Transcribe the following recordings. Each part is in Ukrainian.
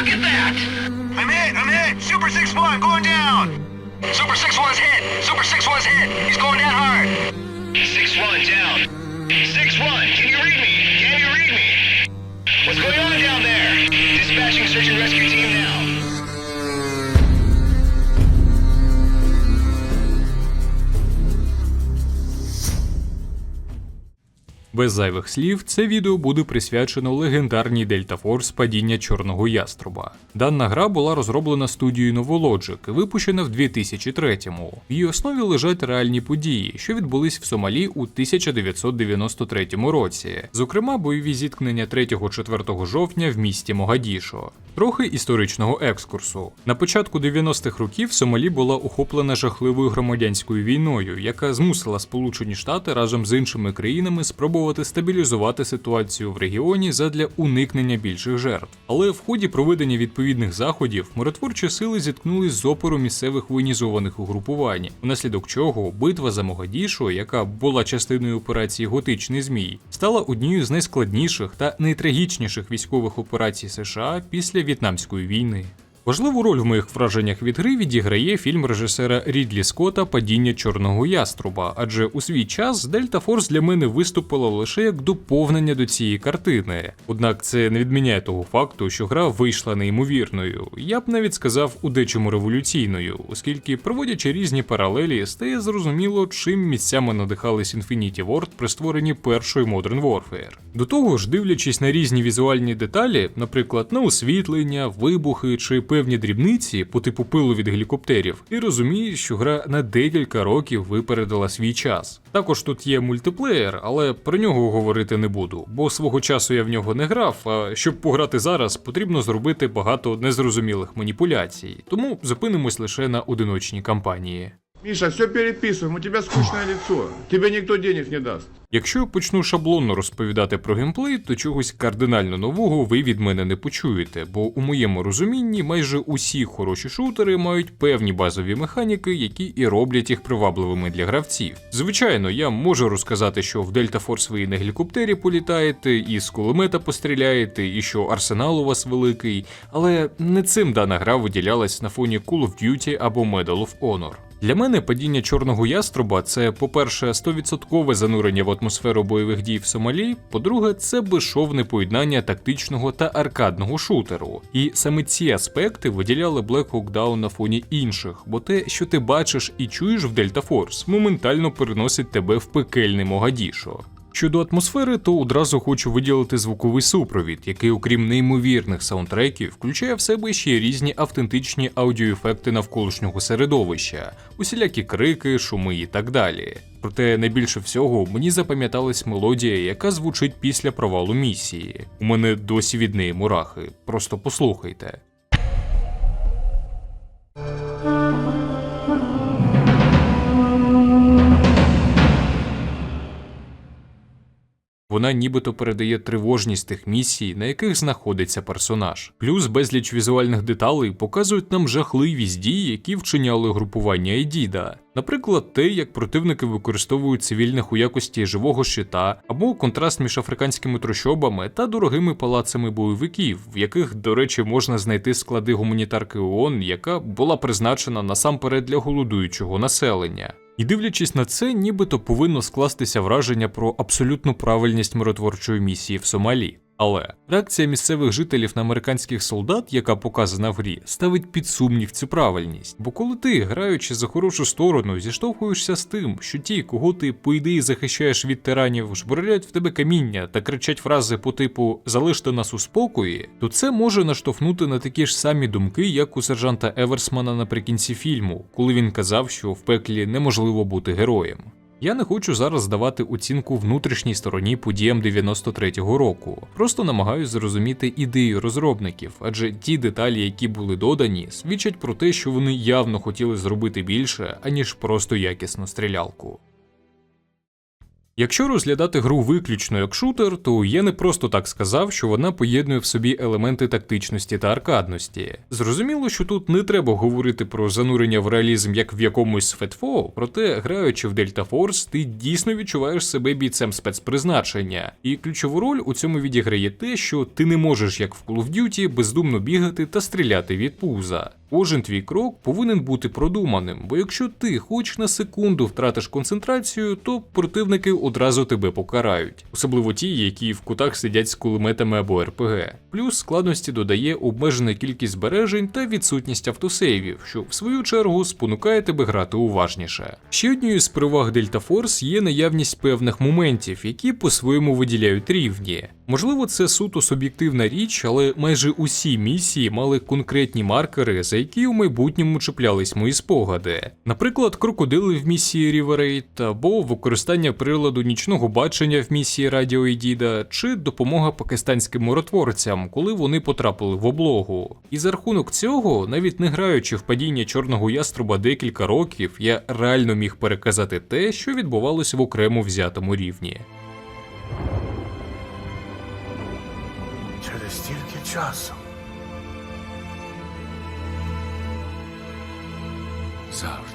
Look at that! I'm hit! I'm hit! Super 6-1 going down! Super 6-1's hit! Super 6-1's hit! He's going down hard! 6-1 down! 6-1, can you read me? Can you read me? What's going on down there? Dispatching search and rescue Без зайвих слів, це відео буде присвячено легендарній Delta Force падіння Чорного Яструба. Дана гра була розроблена студією Novologic випущена в 2003-му. В її основі лежать реальні події, що відбулись в Сомалі у 1993 році. Зокрема, бойові зіткнення 3-4 жовтня в місті Могадішо. Трохи історичного екскурсу. На початку 90-х років Сомалі була охоплена жахливою громадянською війною, яка змусила Сполучені Штати разом з іншими країнами спробувати стабілізувати ситуацію в регіоні задля уникнення більших жертв. Але в ході проведення відповідних заходів миротворчі сили зіткнулись з опору місцевих воєнізованих угрупувань, внаслідок чого битва за Могадішо, яка була частиною операції Готичний Змій, стала однією з найскладніших та найтрагічніших військових операцій США після В'єтнамської війни. Важливу роль в моїх враженнях від гри відіграє фільм режисера Рідлі Скотта Падіння Чорного Яструба, адже у свій час Delta Force для мене виступила лише як доповнення до цієї картини. Однак це не відміняє того факту, що гра вийшла неймовірною. Я б навіть сказав у дечому революційною, оскільки, проводячи різні паралелі, стає зрозуміло, чим місцями надихались Infinity Ward при створенні першої Modern Warfare. До того ж, дивлячись на різні візуальні деталі, наприклад, на освітлення, вибухи чи певні дрібниці по типу пилу від гелікоптерів, і розумієш, що гра на декілька років випередила свій час. Також тут є мультиплеєр, але про нього говорити не буду, бо свого часу я в нього не грав. А щоб пограти зараз, потрібно зробити багато незрозумілих маніпуляцій, тому зупинимось лише на одиночній кампанії. Миша, все переписываем, у тебя скучное лицо. Тебе никто денег не даст. Якщо я почну шаблонно розповідати про геймплей, то чогось кардинально нового ви від мене не почуєте, бо у моєму розумінні майже усі хороші шутери мають певні базові механіки, які і роблять їх привабливими для гравців. Звичайно, я можу розказати, що в Delta Force ви і на гелікоптері політаєте, і з кулемета постріляєте, і що арсенал у вас великий, але не цим дана гра виділялась на фоні Call of Duty або Medal of Honor. Для мене падіння чорного яструба це, по-перше, 100% занурення в атмосферу бойових дій в Сомалі. По-друге, це безшовне поєднання тактичного та аркадного шутеру. І саме ці аспекти виділяли Black Hawk Down на фоні інших, бо те, що ти бачиш і чуєш в Delta Force, моментально переносить тебе в пекельний Могадішо. Щодо атмосфери, то одразу хочу виділити звуковий супровід, який, окрім неймовірних саундтреків, включає в себе ще різні автентичні аудіоефекти навколишнього середовища, усілякі крики, шуми і так далі. Проте найбільше всього мені запам'яталась мелодія, яка звучить після провалу місії. У мене досі від неї мурахи. Просто послухайте. Вона нібито передає тривожність тих місій, на яких знаходиться персонаж. Плюс безліч візуальних деталей показують нам жахливість дій, які вчиняли групування Айдіда. Наприклад, те, як противники використовують цивільних у якості живого щита, або контраст між африканськими трущобами та дорогими палацами бойовиків, в яких, до речі, можна знайти склади гуманітарки ООН, яка була призначена насамперед для голодуючого населення. І дивлячись на це, нібито повинно скластися враження про абсолютну правильність миротворчої місії в Сомалі. Але реакція місцевих жителів на американських солдат, яка показана в грі, ставить під сумнів цю правильність. Бо коли ти, граючи за хорошу сторону, зіштовхуєшся з тим, що ті, кого ти по ідеї захищаєш від тиранів, жбурляють в тебе каміння та кричать фрази по типу Залиште нас у спокої, то це може наштовхнути на такі ж самі думки, як у сержанта Еверсмана наприкінці фільму, коли він казав, що в пеклі неможливо бути героєм. Я не хочу зараз давати оцінку внутрішній стороні подіям 93-го року. Просто намагаюсь зрозуміти ідею розробників, адже ті деталі, які були додані, свідчать про те, що вони явно хотіли зробити більше, аніж просто якісну стрілялку. Якщо розглядати гру виключно як шутер, то я не просто так сказав, що вона поєднує в собі елементи тактичності та аркадності. Зрозуміло, що тут не треба говорити про занурення в реалізм як в якомусь Fatfall, проте граючи в Delta Force, ти дійсно відчуваєш себе бійцем спецпризначення. І ключову роль у цьому відіграє те, що ти не можеш, як в Call of Duty, бездумно бігати та стріляти від пуза. Кожен твій крок повинен бути продуманим, бо якщо ти хоч на секунду втратиш концентрацію, то противники одразу тебе покарають, особливо ті, які в кутах сидять з кулеметами або РПГ. Плюс складності додає обмежена кількість збережень та відсутність автосейвів, що в свою чергу спонукає тебе грати уважніше. Ще однією з переваг Delta Force є наявність певних моментів, які по-своєму виділяють рівні. Можливо, це суто суб'єктивна річ, але майже усі місії мали конкретні маркери, за які у майбутньому чіплялись мої спогади. Наприклад, крокодили в місії Raid, або використання приладу нічного бачення в місії Радіо Ідіда, чи допомога пакистанським миротворцям, коли вони потрапили в облогу. І за рахунок цього, навіть не граючи в падіння чорного яструба декілька років, я реально міг переказати те, що відбувалося в окремо взятому рівні. Часу. Завжди.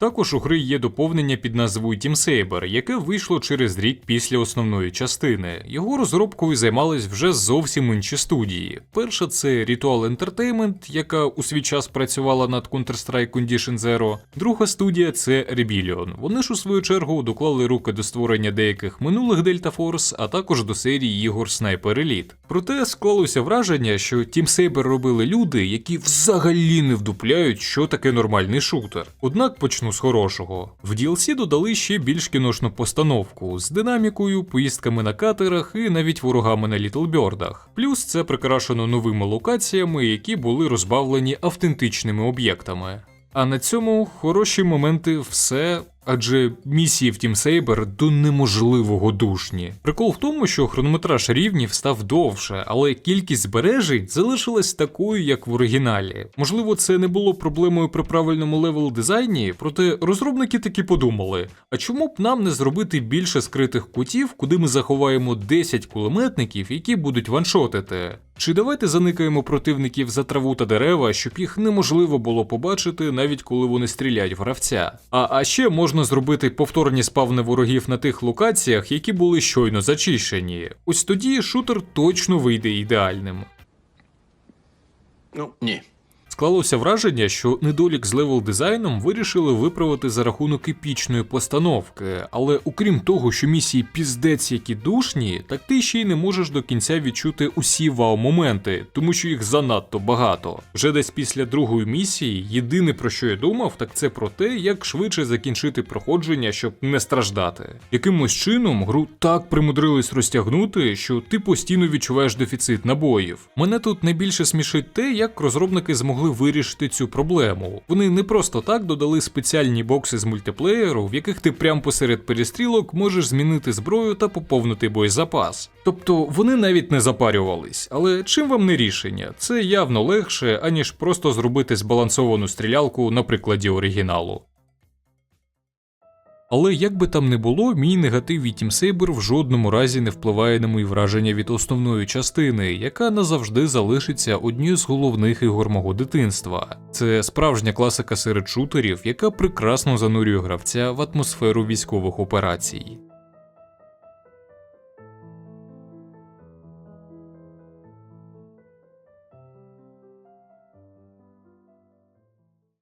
Також у гри є доповнення під назвою Team Saber, яке вийшло через рік після основної частини. Його розробкою займались вже зовсім інші студії. Перша це Ritual Entertainment, яка у свій час працювала над Counter-Strike Condition Zero. Друга студія це Rebellion. Вони ж у свою чергу доклали руки до створення деяких минулих Delta Force, а також до серії ігор Sniper Elite. Проте склалося враження, що Team Saber робили люди, які взагалі не вдупляють, що таке нормальний шутер. Однак почну з хорошого. В DLC додали ще більш кіношну постановку з динамікою, поїздками на катерах і навіть ворогами на літлбьордах. Плюс це прикрашено новими локаціями, які були розбавлені автентичними об'єктами. А на цьому хороші моменти все. Адже місії в Team Saber до неможливого душні. Прикол в тому, що хронометраж рівнів став довше, але кількість збережень залишилась такою, як в оригіналі. Можливо, це не було проблемою при правильному левел дизайні, проте розробники таки подумали: а чому б нам не зробити більше скритих кутів, куди ми заховаємо 10 кулеметників, які будуть ваншотити? Чи давайте заникаємо противників за траву та дерева, щоб їх неможливо було побачити, навіть коли вони стріляють в гравця? А, а ще можна зробити повторні спавни ворогів на тих локаціях, які були щойно зачищені. Ось тоді шутер точно вийде ідеальним. Ну, ні. Склалося враження, що недолік з левел дизайном вирішили виправити за рахунок епічної постановки, але окрім того, що місії піздець які душні, так ти ще й не можеш до кінця відчути усі вау-моменти, тому що їх занадто багато. Вже десь після другої місії єдине про що я думав, так це про те, як швидше закінчити проходження, щоб не страждати. Якимось чином гру так примудрились розтягнути, що ти постійно відчуваєш дефіцит набоїв. Мене тут найбільше смішить те, як розробники змогли вирішити цю проблему. Вони не просто так додали спеціальні бокси з мультиплеєру, в яких ти прямо посеред перестрілок можеш змінити зброю та поповнити боєзапас. Тобто вони навіть не запарювались. Але чим вам не рішення? Це явно легше, аніж просто зробити збалансовану стрілялку на прикладі оригіналу. Але як би там не було, мій негатив від Saber в жодному разі не впливає на мої враження від основної частини, яка назавжди залишиться однією з головних ігор мого дитинства. Це справжня класика серед шутерів, яка прекрасно занурює гравця в атмосферу військових операцій.